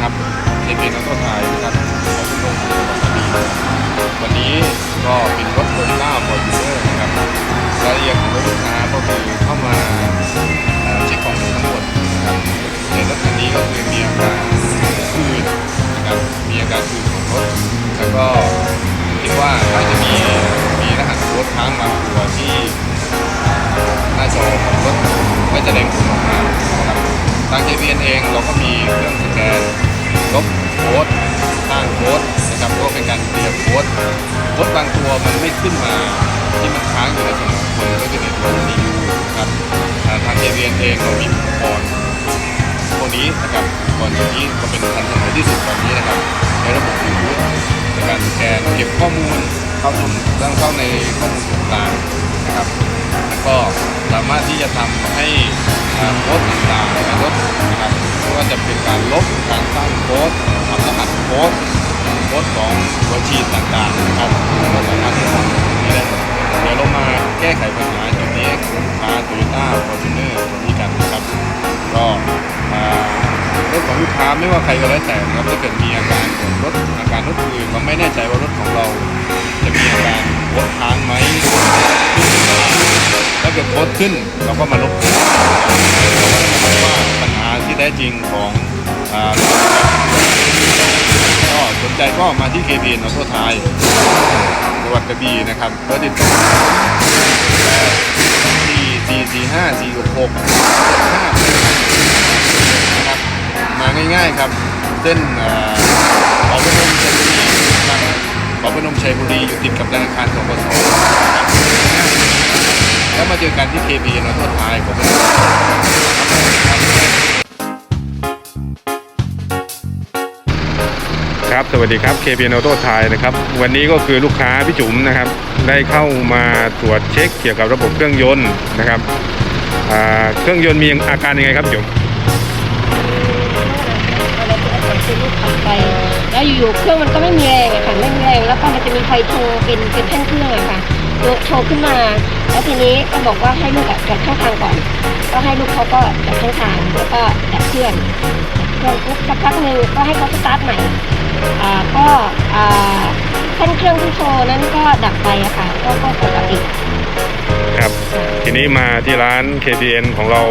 ครับเอพีนักโทษไทยนะครับของคุณลงวันนี้ก็เป็นรถโตโยต้าฟอร์จูเนอร์นะครับรายละเอียดของรถลูกค้าก็คือเข้ามาเช็คของทั้งหมดนะครับในรถคันนี้ก็คือมีอาการคืนนะครับมีอาการคืนของรถแล้วก็คิดว่าน่าจะมีมีรหัสรถค้างบางตัวที่หน้าจอของรถไม่แสดงผลออกมาครับทาง JPN เองเราก็มีเครื่องสแกน ลบโค้ดสร้างโค้ดนะครับก็เป็นการเคลียร์โค้ดโค้ดบางตัวมันไม่ขึ้นมาที่มันค้างอยู่ในสมองคนก็คือในตัว CPU นะครับอ่าทาง JPN เองเรามีอุปกรณ์พวกนี้นะครับก่อนนี้ก็เป็นทันสมัยที่สุดตอนนี้นะครับในระบบยูทูบในการแกนเก็บข้อมูลเข้าสู่เรื่องเข้าในข้อมูลส่วนกลางนะครับแล้วก็สามารถที่จะทำให้โค้ดต่างๆในรถ การสร้างโค้ดทำรหัสโค้ดโค้ดของบัญชีต่างๆนะครับก็สามารถที่จะทำนี้ได้หมดเดี๋ยวเรามาแก้ไขปัญหาจุดนี้ของลูกค้าโตโยต้าฟอร์จูเนอร์ตัวนี้กันนะครับ ก็อ่ารถของลูกค้าไม่ว่าใครก็แล้วแต่นะครับถ้าเกิดมีอาการของรถอาการรถคือเราไม่แน่ใจว่ารถของเรา จะมีอาการโคตค้างไหมถ้าเกิดโคตขึ้นเราก็มาลบว่าปัญหาที่แท้จริงของอ่า ใจก็มาที่ KP นอโตไทยจังหวัดกระบี่นะครับเพื่อติดต่อสี่สี่สี่ห้าสี่หกหกห้านะครับมาง่ายๆครับเส้นเอ่อขอพนมชัยบุรีทางขอบพนมชัยบุรีอยู่ติดกับธนาคารสกสนะครับแล้วมาเจอกันที่ KP นอโทษทายขอบคุณ ครับ สวัสดีครับ KP n a u t o ไทยนะครับ วันนี้ก็คือลูกค้าพี่จุ๋มนะครับ ได้เข้ามาตรวจเช็คเกี่ยวกับระบบเครื่องยนต์นะครับเครื่องยนต์มีอาการยังไงครับจุ๋มไราไปแล้วอยู่ๆเครื่องมันก็ไม่มีแรงค่ะไม่มีแรงแล้วก็มันจะมีไฟโชว์เป็นเป็นแท่งเครื่องค่ะโชว์โชว์ขึ้นมา แล้วทีนี้ก็บอกว่าให้ลูกจับช่องทางก่อน ก็ให้ลูกเขาก็จับช่องทางแล้วก็ดับเครื่อง ดับเครื่องปุ๊บสักพักหนึ่งก็ให้เขาสตาร์ทใหม่อ่าก็อ่าแท่งเครื่องที่โชว์นั้นก็ดับไปอะค่ะก็ก็ปกติครับ ทีนี้มาที่ร้าน KTN ของเรา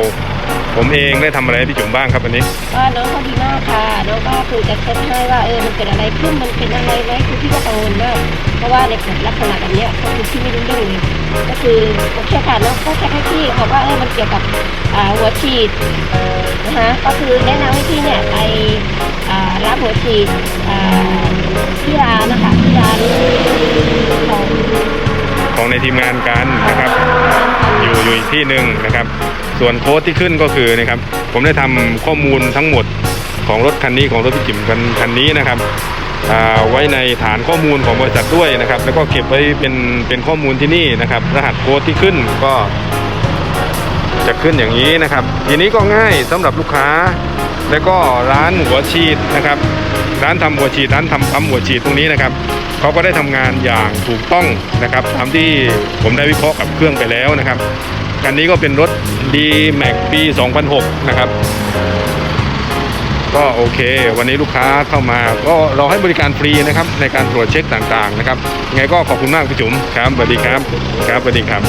ผมเองได้ทำอะไรให้พี่จุ๋มบ้างครับวันนี้ ก็น้องเขาดีมากค่ะน้องก็คือจะเช็คให้ว่าเออมันเกิดอะไรขึ้นมันเป็นอะไรไหมคือพี่ก็กังวลมากเพราะว่าในลักษณะแบบเนี้ยก็คือพี่ไม่รู้เรื่องเลย ก็คือโอเคค่ะน้องก็เช็คให้พี่บอกว่าเออมันเกี่ยวกับหัวฉีดนะคะก็คือแนะนำให้พี่เนี่ยไปรับหัวฉีดที่ร้านนะคะที่ร้านของของในทีมงานกันนะครับ อยู่อยู่อีกที่หนึ่งนะครับ ส่วนโค้ดที่ขึ้นก็คือนะครับ ผมได้ทำข้อมูลทั้งหมดของรถคันนี้ของรถพี่จิ๋มคันคันนี้นะครับ ไว้ในฐานข้อมูลของบริษัทด้วยนะครับ แล้วก็เก็บไว้เป็นเป็นข้อมูลที่นี่นะครับ รหัสโค้ดที่ขึ้นก็จะขึ้นอย่างนี้นะครับ ทีนี้ก็ง่ายสำหรับลูกค้า แล้วก็ร้านหัวฉีดนะครับ ร้านทำหัวฉีดร้านทำปั๊มหัวฉีดตรงนี้นะครับเขาก็ได้ทำงานอย่างถูกต้องนะครับตามที่ผมได้วิเคราะห์กับเครื่องไปแล้วนะครับคันนี้ก็เป็นรถ D Max ปี 2006 นะครับ ก็โอเค วันนี้ลูกค้าเข้ามา ก็เราให้บริการฟรีนะครับในการตรวจเช็คต่างๆนะครับยังไงก็ขอบคุณมากพี่จุ๋มครับสวัสดีครับครับสวัสดีครับ